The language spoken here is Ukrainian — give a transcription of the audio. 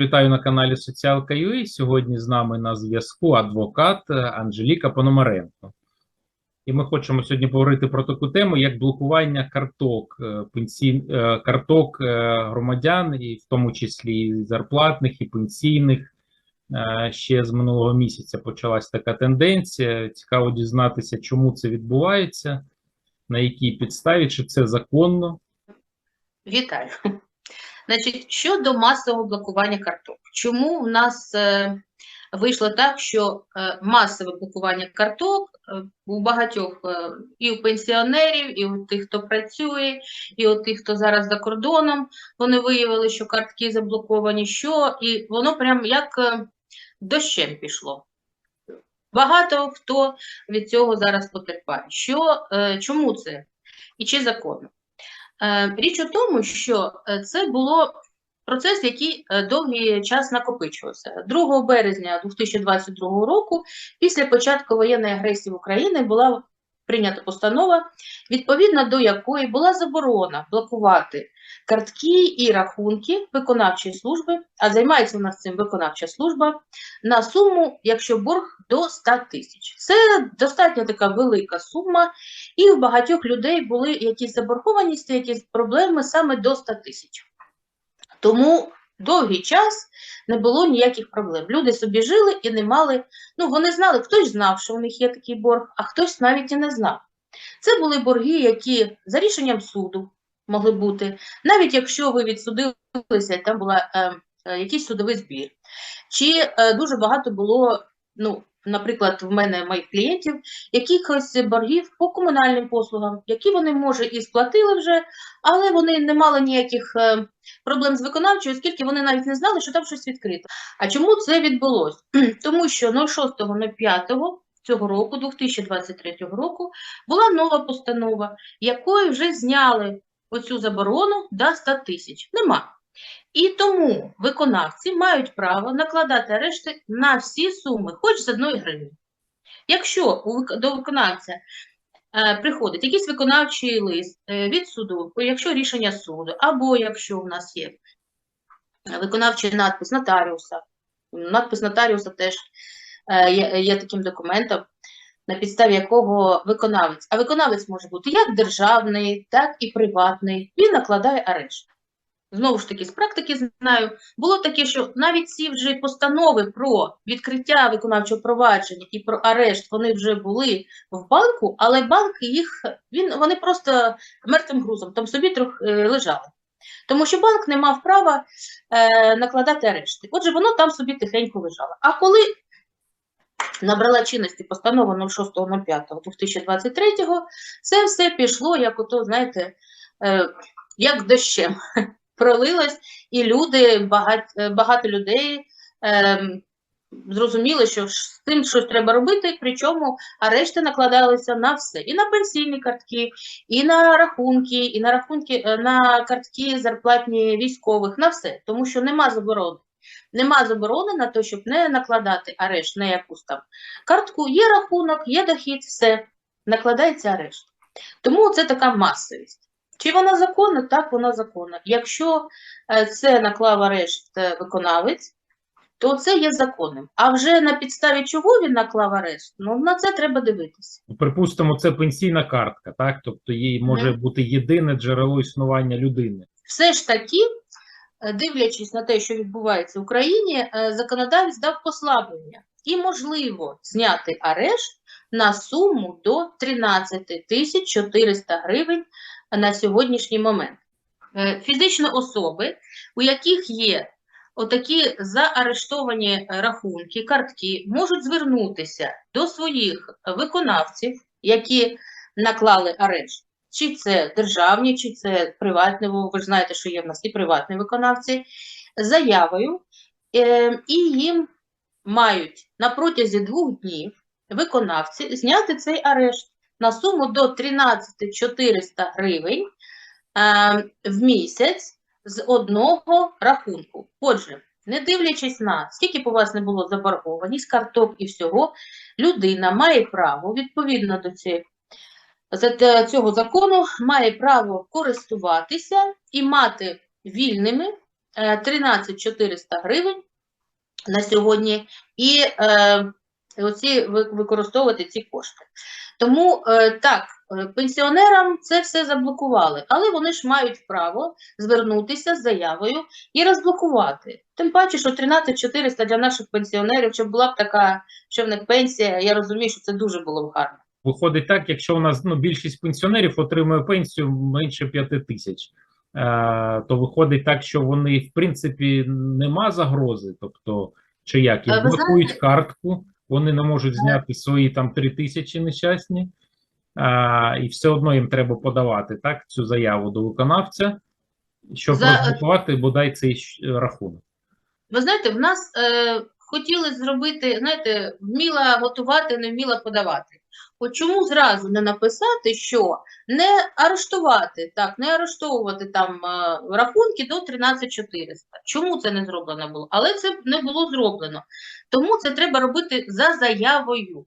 Вітаю на каналі Соціалка.ua. Сьогодні з нами на зв'язку адвокат е, Анжеліка Пономаренко. І ми хочемо сьогодні поговорити про таку тему, як блокування карток е, пенсій... е, карток громадян, і в тому числі і зарплатних і пенсійних. Ще з минулого місяця почалась така тенденція. Цікаво дізнатися, чому це відбувається, на якій підставі, чи це законно. Вітаю. Значить, щодо масового блокування карток. Чому в нас е, вийшло так, що е, масове блокування карток е, у багатьох і у пенсіонерів, і у тих, хто працює, і у тих, хто зараз за кордоном, вони виявили, що картки заблоковані, що і воно прям як дощем пішло. Багато хто від цього зараз потерпає. Що, чому це? І чи законно? Е, Річ у тому, що е, це було процес, який е, довгий час накопичувався. 2 березня 2022 року, після початку воєнної агресії в Україні, була прийнята постанова, відповідно до якої була заборона блокувати картки і рахунки виконавчої служби, а займається у нас цим виконавча служба, на суму, якщо борг до 100 тисяч. Це достатньо така велика сума, і у багатьох людей були якісь заборгованості, якісь проблеми саме до 100 тисяч. Тому довгий час не було ніяких проблем. Люди собі жили і не мали, ну вони знали, хтось знав, що у них є такий борг, а хтось навіть і не знав. Це були борги, які за рішенням суду могли бути, навіть якщо ви відсудилися, там була е, е, якийсь судовий збір. Чи е, дуже багато було, ну, наприклад, в мене моїх клієнтів, якихось боргів по комунальним послугам, які вони, може, і сплатили вже, але вони не мали ніяких е, проблем з виконавчою, оскільки вони навіть не знали, що там щось відкрито. А чому це відбулося? Тому що 06.05 цього року, 2023 року, була нова постанова, якою вже зняли оцю заборону до 100 тисяч. Нема. І тому виконавці мають право накладати арешти на всі суми, хоч з одної гривні. Якщо до виконавця е, приходить якийсь виконавчий лист е, від суду, якщо рішення суду, або якщо в нас є виконавчий надпис нотаріуса, надпис нотаріуса теж е, є таким документом, на підставі якого виконавець, а виконавець може бути як державний, так і приватний, він накладає арешт. Знову ж таки, з практики знаю, було таке, що навіть ці вже постанови про відкриття виконавчого провадження і про арешт, вони вже були в банку, але банк їх, він, вони просто мертвим грузом там собі трохи е, лежали. Тому що банк не мав права е, накладати арешти. Отже, воно там собі тихенько лежало. А коли набрала чинності постанова 06.05.2023, це все пішло, як ото, знаєте, е, як дощем пролилось, і люди, багато, багато людей ем, зрозуміли, що з цим щось треба робити, причому арешти накладалися на все. І на пенсійні картки, і на рахунки, і на рахунки, е, на картки зарплатні військових, на все, тому що нема заборони. Нема заборони на те, щоб не накладати арешт на якусь там картку. Є рахунок, є дохід, все, накладається арешт. Тому це така масовість. Чи вона законна? Так, вона законна. Якщо е, це наклав арешт е, виконавець, то це є законним. А вже на підставі чого він наклав арешт, ну на це треба дивитися. Припустимо, це пенсійна картка, так? Тобто їй може бути єдине джерело існування людини. Все ж таки, е, дивлячись на те, що відбувається в Україні, законодавець дав послаблення і можливо зняти арешт на суму до 13 тисяч 400 гривень на сьогоднішній момент. Е, Фізичні особи, у яких є отакі заарештовані рахунки, картки, можуть звернутися до своїх виконавців, які наклали арешт. Чи це державні, чи це приватні, ви ж знаєте, що є в нас і приватні виконавці, заявою, е, і їм мають на протязі двох днів виконавці зняти цей арешт на суму до 13 400 гривень е, в місяць з одного рахунку. Отже, не дивлячись на скільки б у вас не було заборгованість, карток і всього, людина має право відповідно до цієї за цього закону має право користуватися і мати вільними е, 13 400 гривень на сьогодні і е, оці використовувати ці кошти. Тому е, так, е, пенсіонерам це все заблокували, але вони ж мають право звернутися з заявою і розблокувати. Тим паче, що 13 400 для наших пенсіонерів, щоб була б така, що в них пенсія, я розумію, що це дуже було б гарно. Виходить так, якщо у нас ну, більшість пенсіонерів отримує пенсію менше 5 тисяч, е, то виходить так, що вони, в принципі, нема загрози. Тобто, чи як, ви блокують картку, вони не можуть зняти свої там три тисячі нещасні, а, і все одно їм треба подавати так, цю заяву до виконавця, щоб За- розблокувати бодай цей рахунок. Ви знаєте, в нас е, хотіли зробити, знаєте, вміла готувати, не вміла подавати. От чому зразу не написати, що не арештувати, так, не арештовувати там е, рахунки до 13 400. Чому це не зроблено було? Але це не було зроблено. Тому це треба робити за заявою.